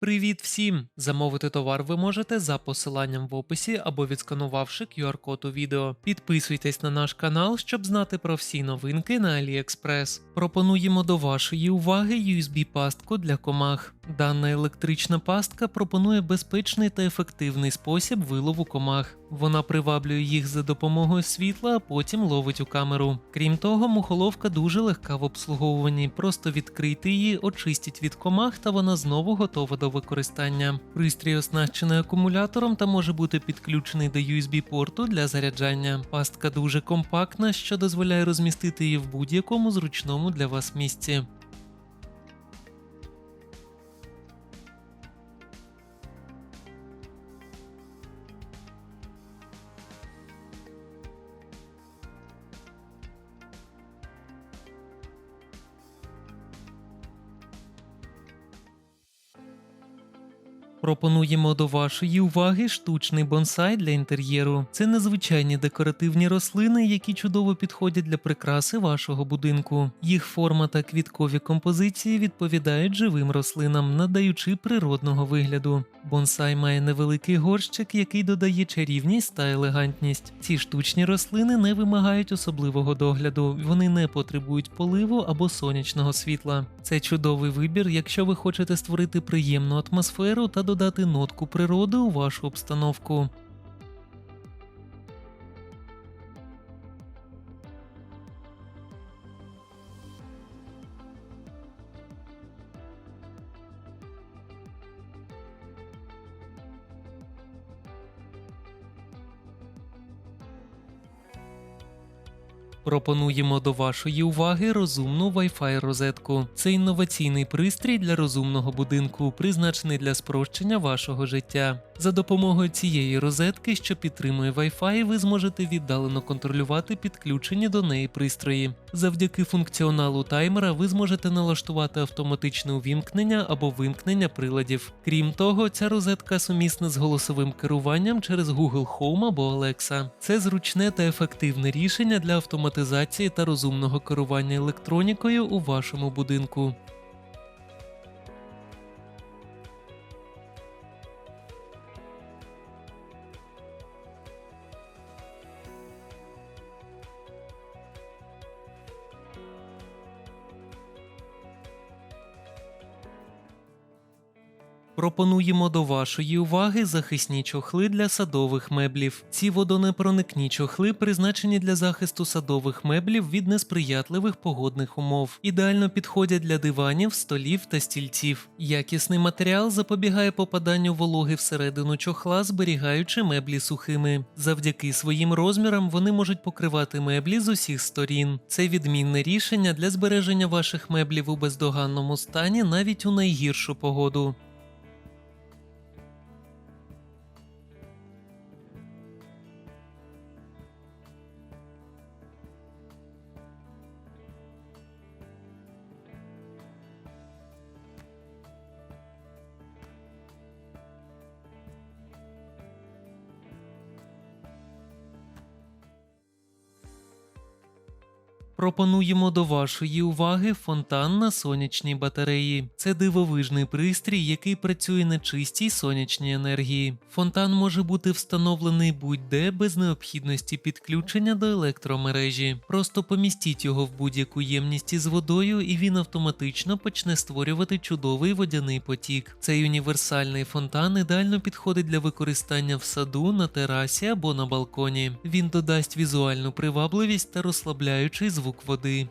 Привіт всім! Замовити товар ви можете за посиланням в описі або відсканувавши QR-код у відео. Підписуйтесь на наш канал, щоб знати про всі новинки на AliExpress. Пропонуємо до вашої уваги USB-пастку для комах. Дана електрична пастка пропонує безпечний та ефективний спосіб вилову комах. Вона приваблює їх за допомогою світла, а потім ловить у камеру. Крім того, мухоловка дуже легка в обслуговуванні. Просто відкрити її, очистіть від комах, та вона знову готова до використання. Пристрій оснащений акумулятором та може бути підключений до USB-порту для заряджання. Пастка дуже компактна, що дозволяє розмістити її в будь-якому зручному для вас місці. Пропонуємо до вашої уваги штучний бонсай для інтер'єру. Це незвичайні декоративні рослини, які чудово підходять для прикраси вашого будинку. Їх форма та квіткові композиції відповідають живим рослинам, надаючи природного вигляду. Бонсай має невеликий горщик, який додає чарівність та елегантність. Ці штучні рослини не вимагають особливого догляду, вони не потребують поливу або сонячного світла. Це чудовий вибір, якщо ви хочете створити приємну атмосферу та додати нотку природи у вашу обстановку. Пропонуємо до вашої уваги розумну Wi-Fi розетку. Це інноваційний пристрій для розумного будинку, призначений для спрощення вашого життя. За допомогою цієї розетки, що підтримує Wi-Fi, ви зможете віддалено контролювати підключені до неї пристрої. Завдяки функціоналу таймера ви зможете налаштувати автоматичне увімкнення або вимкнення приладів. Крім того, ця розетка сумісна з голосовим керуванням через Google Home або Alexa. Це зручне та ефективне рішення для автоматизації та розумного керування електронікою у вашому будинку. Пропонуємо до вашої уваги захисні чохли для садових меблів. Ці водонепроникні чохли призначені для захисту садових меблів від несприятливих погодних умов. Ідеально підходять для диванів, столів та стільців. Якісний матеріал запобігає попаданню вологи всередину чохла, зберігаючи меблі сухими. Завдяки своїм розмірам вони можуть покривати меблі з усіх сторін. Це відмінне рішення для збереження ваших меблів у бездоганному стані навіть у найгіршу погоду. Пропонуємо до вашої уваги фонтан на сонячній батареї. Це дивовижний пристрій, який працює на чистій сонячній енергії. Фонтан може бути встановлений будь-де без необхідності підключення до електромережі. Просто помістіть його в будь-яку ємність із водою, і він автоматично почне створювати чудовий водяний потік. Цей універсальний фонтан ідеально підходить для використання в саду, на терасі або на балконі. Він додасть візуальну привабливість та розслабляючий звук води.